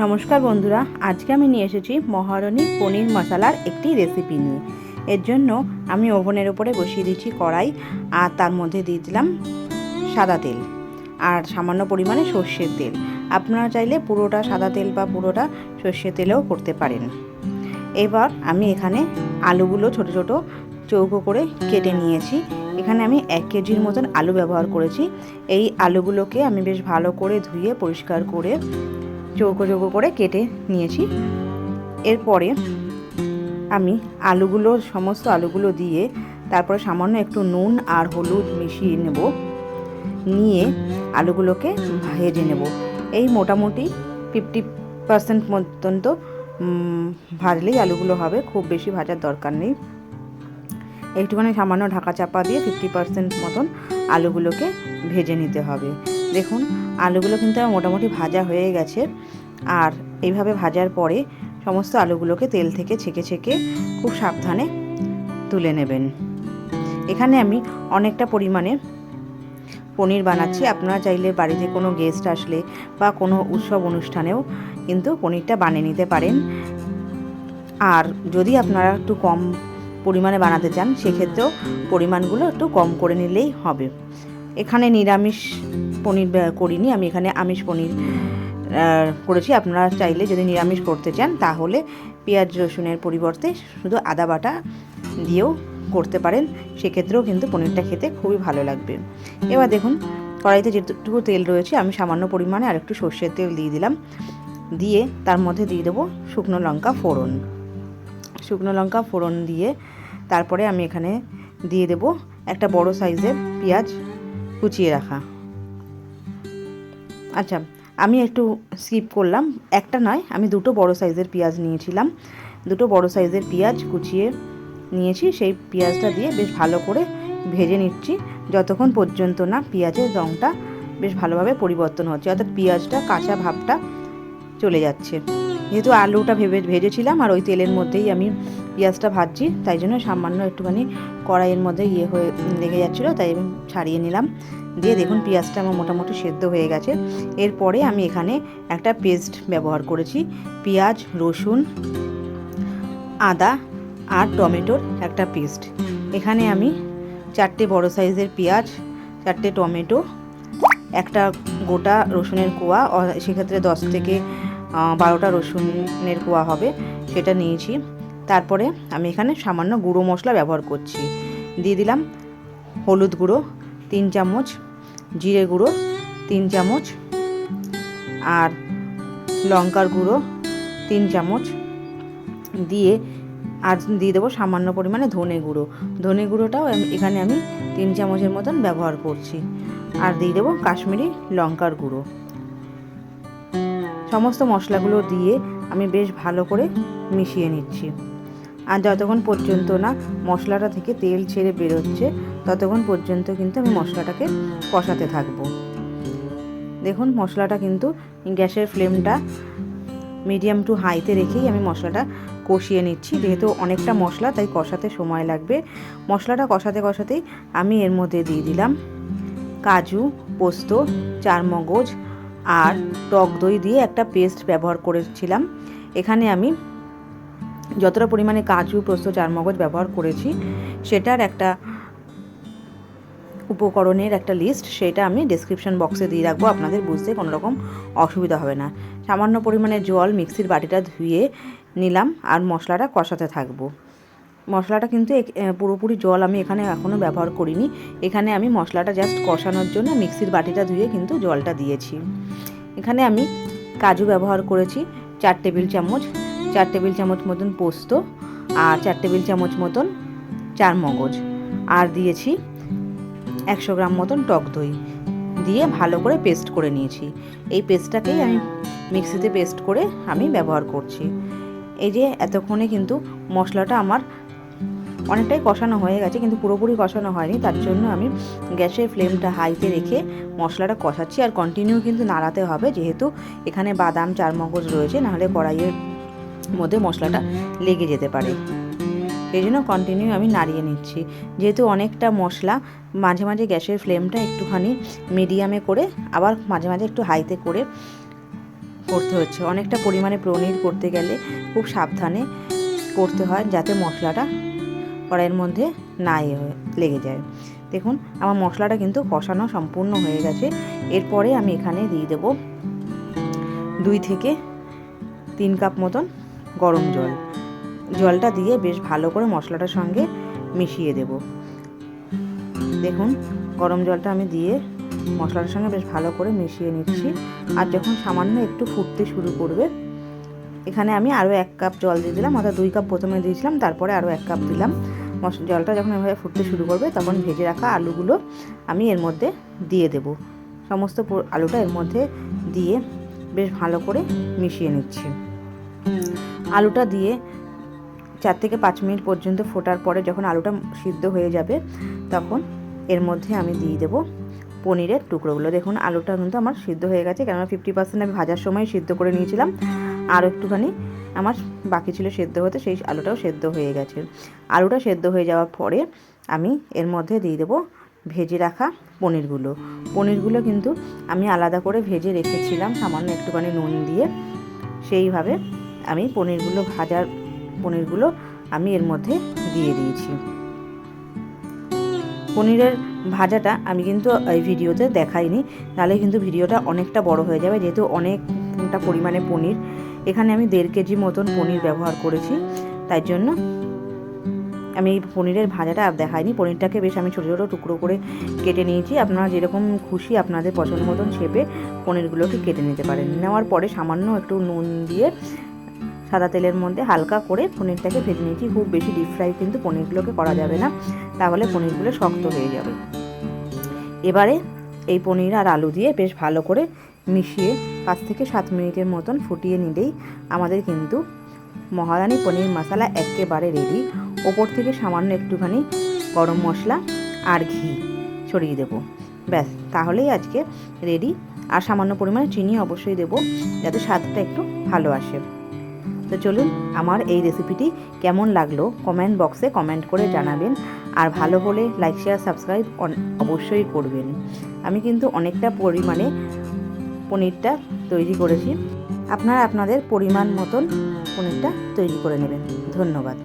নমস্কার বন্ধুরা, আজকে আমি নিয়ে এসেছি মহারণী পনির মশালার একটি রেসিপি নিয়ে। এর জন্য আমি ওভেনের উপরে বসিয়ে দিচ্ছি কড়াই আর তার মধ্যে দিয়ে দিলাম সাদা তেল আর সামান্য পরিমাণে সর্ষের তেল। আপনারা চাইলে পুরোটা সাদা তেল বা পুরোটা সর্ষের তেলেও করতে পারেন। এবার আমি এখানে আলুগুলো ছোট ছোট চৌকো করে কেটে নিয়েছি। এখানে আমি এক কেজির মতন আলু ব্যবহার করেছি। এই আলুগুলোকে আমি বেশ ভালো করে ধুয়ে পরিষ্কার করে চৌকো চৌকো করে কেটে নিয়েছি। এরপরে আমি আলুগুলো, সমস্ত আলুগুলো দিয়ে তারপরে সামান্য একটু নুন আর হলুদ মিশিয়ে নেব। নিয়ে আলুগুলোকে ভেজে নেব। এই মোটামুটি ফিফটি পার্সেন্ট মতন তো ভাজলেই আলুগুলো হবে, খুব বেশি ভাজার দরকার নেই। একটুখানি সামান্য ঢাকা চাপা দিয়ে ফিফটি পার্সেন্ট মতন আলুগুলোকে ভেজে নিতে হবে। দেখুন, আলুগুলো কিন্তু আমার মোটামুটি ভাজা হয়ে গেছে। আর এইভাবে ভাজার পরে সমস্ত আলুগুলোকে তেল থেকে ছেঁকে ছেঁকে খুব সাবধানে তুলে নেবেন। এখানে আমি অনেকটা পরিমাণে পনির বানাচ্ছি। আপনারা চাইলে বাড়িতে কোনো গেস্ট আসলে বা কোনো উৎসব অনুষ্ঠানেও কিন্তু পনিরটা বানিয়ে নিতে পারেন। আর যদি আপনারা একটু কম পরিমাণে বানাতে চান, সেক্ষেত্রেও পরিমাণগুলো একটু কম করে নিলেই হবে। এখানে নিরামিষ পনির করিনি, আমি এখানে আমিষ পনির করেছি। আপনারা চাইলে যদি নিরামিষ করতে চান, তাহলে পেঁয়াজ, রসুনের পরিবর্তে শুধু আদা বাটা দিয়েও করতে পারেন। সেক্ষেত্রেও কিন্তু পনিরটা খেতে খুবই ভালো লাগবে। এবার দেখুন, কড়াইতে যেটুকু তেল রয়েছে, আমি সামান্য পরিমাণে আর একটু সর্ষের তেল দিয়ে দিলাম। দিয়ে তার মধ্যে দিয়ে দেবো শুকনো লঙ্কা ফোড়ন। শুকনো লঙ্কা ফোড়ন দিয়ে তারপরে আমি এখানে দিয়ে দেব একটা বড় সাইজের পেঁয়াজ কুচিয়ে রাখা। আচ্ছা আমি একটু স্কিপ করলাম। একটা নয়, আমি দুটো বড় সাইজের পেঁয়াজ নিয়েছিলাম। দুটো বড় সাইজের পেঁয়াজ কুচিয়ে নিয়েছি, সেই পেঁয়াজটা দিয়ে বেশ ভালো করে ভেজে নিচ্ছি। যতক্ষণ পর্যন্ত না পেঁয়াজের রঙটা বেশ ভালোভাবে পরিবর্তন হচ্ছে, অর্থাৎ পেঁয়াজটা কাঁচা ভাবটা চলে যাচ্ছে। যেহেতু আলুটা ভেবে ভেজেছিলাম, আর ওই তেলের মধ্যেই আমি পেঁয়াজটা ভাজছি, তাই জন্য সামান্য একটুখানি কড়াইয়ের মধ্যে ইয়ে হয়ে লেগে যাচ্ছিল, তাই আমি ছাড়িয়ে নিলাম। দিয়ে দেখুন পেঁয়াজটা আমার মোটামুটি সেদ্ধ হয়ে গেছে। এরপরে আমি এখানে একটা পেস্ট ব্যবহার করেছি। পেঁয়াজ, রসুন, আদা আর টমেটোর একটা পেস্ট। এখানে আমি চারটে বড় সাইজের পেঁয়াজ, চারটে টমেটো, একটা গোটা রসুনের কোয়া সেক্ষেত্রে দশ থেকে বারোটা রসুনের কোয়া হবে, সেটা নিয়েছি। তারপরে আমি এখানে সামান্য গুঁড়ো মশলা ব্যবহার করছি। দিয়ে দিলাম হলুদ গুঁড়ো তিন চামচ জিরে গুঁড়ো, তিন চামচ আর লঙ্কার গুঁড়ো, তিন চামচ দিয়ে আর দিয়ে দেবো সামান্য পরিমাণে ধনে গুঁড়ো। ধনে গুঁড়োটাও এখানে আমি তিন চামচের মতন ব্যবহার করছি। আর দিয়ে দেবো কাশ্মীরি লঙ্কার গুঁড়ো। সমস্ত মশলাগুলো দিয়ে আমি বেশ ভালো করে মিশিয়ে নিচ্ছি। আর যতক্ষণ পর্যন্ত না মশলাটা থেকে তেল ছেড়ে বেরোচ্ছে, ততক্ষণ পর্যন্ত কিন্তু আমি মশলাটাকে কষাতে থাকব। দেখুন, মশলাটা কিন্তু গ্যাসের ফ্লেমটা মিডিয়াম টু হাইতে রেখেই আমি মশলাটা কষিয়ে নিচ্ছি। যেহেতু অনেকটা মশলা, তাই কষাতে সময় লাগবে। মশলাটা কষাতে কষাতেই আমি এর মধ্যে দিয়ে দিলাম কাজু, পোস্ত, চারমগজ আর টক দই দিয়ে একটা পেস্ট ব্যবহার করেছিলাম। এখানে আমি যতটা পরিমাণে কাজু, পোস্ত, চারমগজ ব্যবহার করেছি, সেটার একটা উপকরণের একটা লিস্ট সেটা আমি ডেসক্রিপশন বক্সে দিয়ে রাখব, আপনাদের বুঝতে কোনো রকম অসুবিধা হবে না। সামান্য পরিমাণে জল মিক্সির বাটিটা ধুয়ে নিলাম আর মশলাটা কষাতে থাকব। মশলাটা কিন্তু পুরোপুরি জল আমি এখানে এখনও ব্যবহার করিনি। এখানে আমি মশলাটা জাস্ট কষানোর জন্য মিক্সির বাটিটা ধুয়ে কিন্তু জলটা দিয়েছি। এখানে আমি কাজু ব্যবহার করেছি, চার টেবিল চামচ চার টেবিল চামচ মতন পোস্ত আর চার টেবিল চামচ মতন চার মগজ। আর দিয়েছি একশো গ্রাম মতন টক দই। দিয়ে ভালো করে পেস্ট করে নিয়েছি। এই পেস্টটাকেই আমি মিক্সিতে পেস্ট করে আমি ব্যবহার করছি। এই যে এতক্ষণে কিন্তু মশলাটা আমার অনেকটাই কষানো হয়ে গেছে, কিন্তু পুরোপুরি কষানো হয়নি। তার জন্য আমি গ্যাসের ফ্লেমটা হাইতে রেখে মশলাটা কষাচ্ছি। আর কন্টিনিউ কিন্তু নাড়াতে হবে, যেহেতু এখানে বাদাম, চারমগজ রয়েছে, নাহলে কড়াইয়ের মধ্যে মশলাটা লেগে যেতে পারে। সেই জন্য কন্টিনিউ আমি নাড়িয়ে নিচ্ছি। যেহেতু অনেকটা মশলা, মাঝে মাঝে গ্যাসের ফ্লেমটা একটুখানি মিডিয়ামে করে আবার মাঝে মাঝে একটু হাইতে করে করতে হচ্ছে। অনেকটা পরিমাণে পনির করতে গেলে খুব সাবধানে করতে হয় যাতে মশলাটা কড়াইয়ের মধ্যে না লেগে যায়। দেখুন, আমার মশলাটা কিন্তু কষানো সম্পূর্ণ হয়ে গেছে। এরপরে আমি এখানে দিয়ে দেব দুই থেকে তিন কাপ মতন গরম জল। জলটা দিয়ে বেশ ভালো করে মশলাটার সঙ্গে মিশিয়ে দেব। দেখুন, গরম জলটা আমি দিয়ে মশলাটার সঙ্গে বেশ ভালো করে মিশিয়ে নিচ্ছি। আর যখন সামান্য একটু ফুটতে শুরু করবে, এখানে আমি আরও এক কাপ জল দিয়ে দিলাম, অর্থাৎ দুই কাপ প্রথমে দিয়েছিলাম, তারপরে আরও এক কাপ দিলাম। জলটা যখন এভাবে ফুটতে শুরু করবে, তখন ভেজে রাখা আলুগুলো আমি এর মধ্যে দিয়ে দেব। সমস্ত আলুটা এর মধ্যে দিয়ে বেশ ভালো করে মিশিয়ে নিচ্ছি। আলুটা দিয়ে চার থেকে পাঁচ মিনিট পর্যন্ত ফোটার পরে যখন আলুটা সিদ্ধ হয়ে যাবে, তখন এর মধ্যে আমি দিয়ে দেবো পনিরের টুকরোগুলো। দেখুন, আলুটা কিন্তু আমার সিদ্ধ হয়ে গেছে, কেননা ফিফটি পার্সেন্ট আমি ভাজার সময় সিদ্ধ করে নিয়েছিলাম। আর একটুখানি আমার বাকি ছিল সেদ্ধ হতে, সেই আলুটাও সেদ্ধ হয়ে গেছে। আলুটা সেদ্ধ হয়ে যাওয়ার পরে আমি এর মধ্যে দিয়ে দেবো ভেজে রাখা পনিরগুলো। পনিরগুলো কিন্তু আমি আলাদা করে ভেজে রেখেছিলাম, সামান্য একটুখানি নুন দিয়ে। সেইভাবে আমি পনিরগুলো ভাজার পনিরগুলো আমি এর মধ্যে দিয়ে দিয়েছি। পনিরের ভাজাটা আমি কিন্তু এই ভিডিওতে দেখাইনি, তাহলে কিন্তু ভিডিওটা অনেকটা বড় হয়ে যাবে, যেহেতু অনেকটা পরিমাণে পনির। এখানে আমি দেড় কেজি মতন পনির ব্যবহার করেছি, তাই জন্য আমি এই পনিরের ভাজাটা আর দেখাইনি। পনিরটাকে বেশ আমি ছোটো ছোটো টুকরো করে কেটে নিয়েছি। আপনারা যেরকম খুশি আপনাদের পছন্দ মতন শেপে পনিরগুলোকে কেটে নিতে পারেন। নেওয়ার পরে সামান্য একটু নুন দিয়ে সাদা তেলের মধ্যে হালকা করে পনিরটাকে ভেজে নিয়েছি। খুব বেশি ডিপ ফ্রাই কিন্তু পনিরগুলোকে করা যাবে না। তাহলে পনিরগুলো শক্ত হয়ে যাবে। এবারে এই পনির আর আলু দিয়ে বেশ ভালো করে মিশিয়ে পাঁচ থেকে সাত মিনিটের মতন ফুটিয়ে নিলেই আমাদের কিন্তু মহারানি পনির মশলা একেবারে রেডি ওপর থেকে সামান্য একটুখানি গরম মশলা আর ঘি ছড়িয়ে দেবো। ব্যাস, তাহলেই আজকে রেডি আর সামান্য পরিমাণে চিনি অবশ্যই দেবো, যাতে স্বাদটা একটু ভালো আসে। তো চলুন আমার এই রেসিপিটি কেমন লাগল কমেন্ট বক্সে কমেন্ট করে জানাবেন। আর ভালো হলে লাইক শেয়ার সাবস্ক্রাইব অবশ্যই করবেন। আমি কিন্তু অনেকটা পরিমাণে পনিরটা তৈরি করেছি। আপনারা আপনাদের পরিমাণ মতন পনিরটা তৈরি করে নেবেন। ধন্যবাদ।